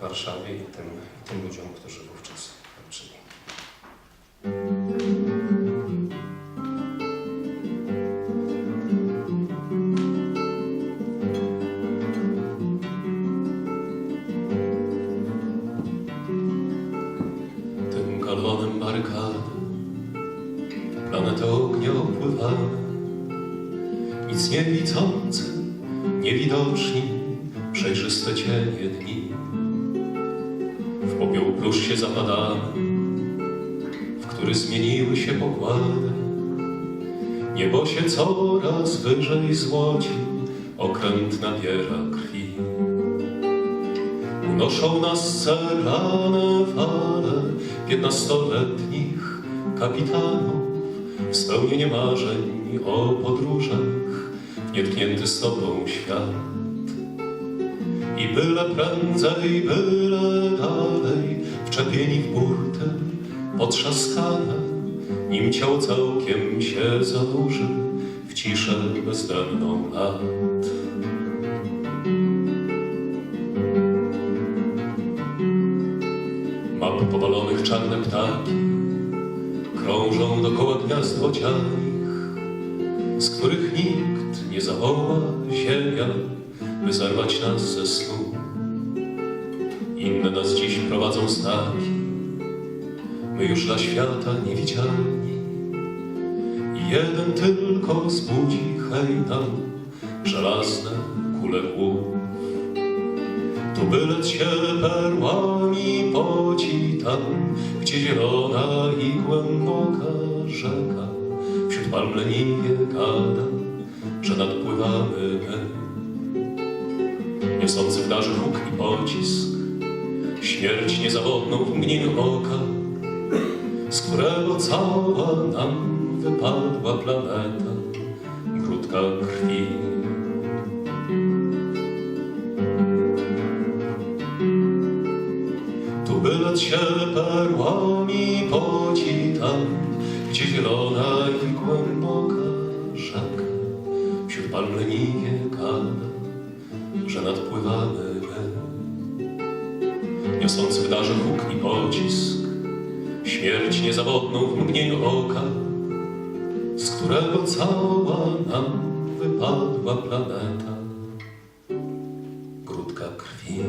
Warszawie i tym, tym ludziom, którzy wówczas walczyli. Tym kalonem barykady planety ognia opływały nic nie widzące, niewidoczni, przejrzyste cienie dni. W popioł plusz się zapadamy, w który zmieniły się pokłady. Niebo się coraz wyżej złoci, okręt nabiera krwi. Unoszą nas serane fale piętnastoletnich kapitanów spełnienie marzeń o podróżach nietknięty z tobą świat. I byle prędzej, byle dalej, wczepieni w burty, potrzaskane, nim ciało całkiem się zanurzy w ciszę bezdenną lat. Map powalonych czarne ptaki krążą dokoła gniazd bocianich, z których nikt nie zawoła ziemia, by zerwać nas ze snu. Inne nas dziś prowadzą znaki, my już dla świata niewidzialni. I jeden tylko zbudzi hejdan, żelazne kule głów. Tu byle się perłami poci tam, gdzie zielona i głęboka rzeka wśród palm leniwie gada, że nadpływamy my. Niosący w darze huk i pocisk, śmierć niezawodną w mgnieniu oka, z którego cała nam wypadła planeta, krótka krwi. Tu byle się perłami poci tam, gdzie zielona i głęboka rzeka wśród palm leniwie gada, że nadpływamy e, e, niosąc w darze huk i pocisk, śmierć niezawodną w mgnieniu oka, z którego cała nam wypadła planeta, grudka krwi.